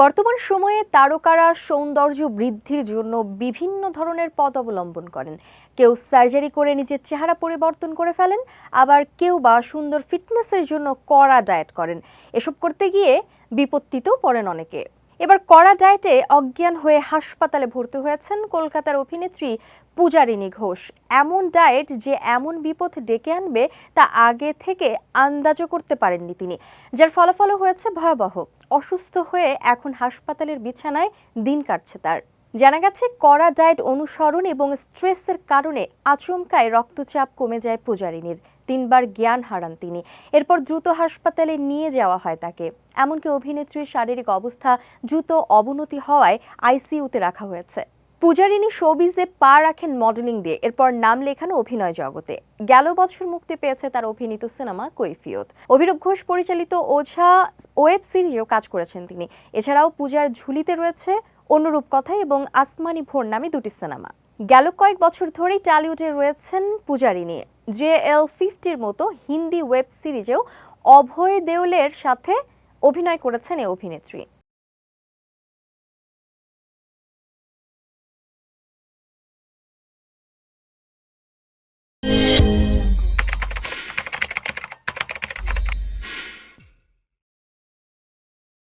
বর্তমান সময়ে তারকারা সৌন্দর্য বৃদ্ধির জন্য বিভিন্ন ধরনের পথ অবলম্বন করেন। কেউ সার্জারি করে নিজের চেহারা পরিবর্তন করে ফেলেন, আবার কেউ বা সুন্দর ফিটনেসের জন্য কড়া ডায়েট করেন। এসব করতে গিয়ে বিপত্তিতেও পড়েন অনেকে। এবার কড়া ডায়েটে অজ্ঞান হয়ে হাসপাতালে ভর্তি হয়েছেন কলকাতার অভিনেত্রী পূজারিণী ঘোষ। এমন ডায়েট যে এমন বিপদ ডেকে আনবে তা আগে থেকে আন্দাজও করতে পারেননি তিনি। যার ফলাফলও হয়েছে ভয়াবহ। অসুস্থ হয়ে এখন হাসপাতালের বিছানায় দিন কাটছে তার। জানা গেছে, কড়া ডায়েট অনুসরণ এবং স্ট্রেসের কারণে আচমকায় রক্তচাপ কমে যায় পূজারিনীর তিনবার জ্ঞান হারান তিনি। এরপর দ্রুত হাসপাতালে নিয়ে যাওয়া হয় তাকে। এমনকি অভিনেত্রীর শারীরিক অবস্থা দ্রুত অবনতি হওয়ায় আইসিইউতে রাখা হয়েছে। পূজারিনী শোবিজে পা রাখেন মডেলিং দিয়ে, এরপর নাম লেখানো অভিনয় জগতে। গেল বছর মুক্তি পেয়েছে তার অভিনীত সিনেমা কৈফিয়ত। অভিরূপ ঘোষ পরিচালিত ওঝা ওয়েব সিরিজেও কাজ করেছেন তিনি। এছাড়াও পূজার ঝুলিতে রয়েছে অনুরূপ কথা এবং আসমানি ভোর নামে দুটি সিনেমা। গেল কয়েক বছর ধরেই টালিউডে রয়েছেন পূজারিনী জে এল ফিফটির মতো হিন্দি ওয়েব সিরিজেও অভয় দেওলের সাথে অভিনয় করেছেন এই অভিনেত্রী। You.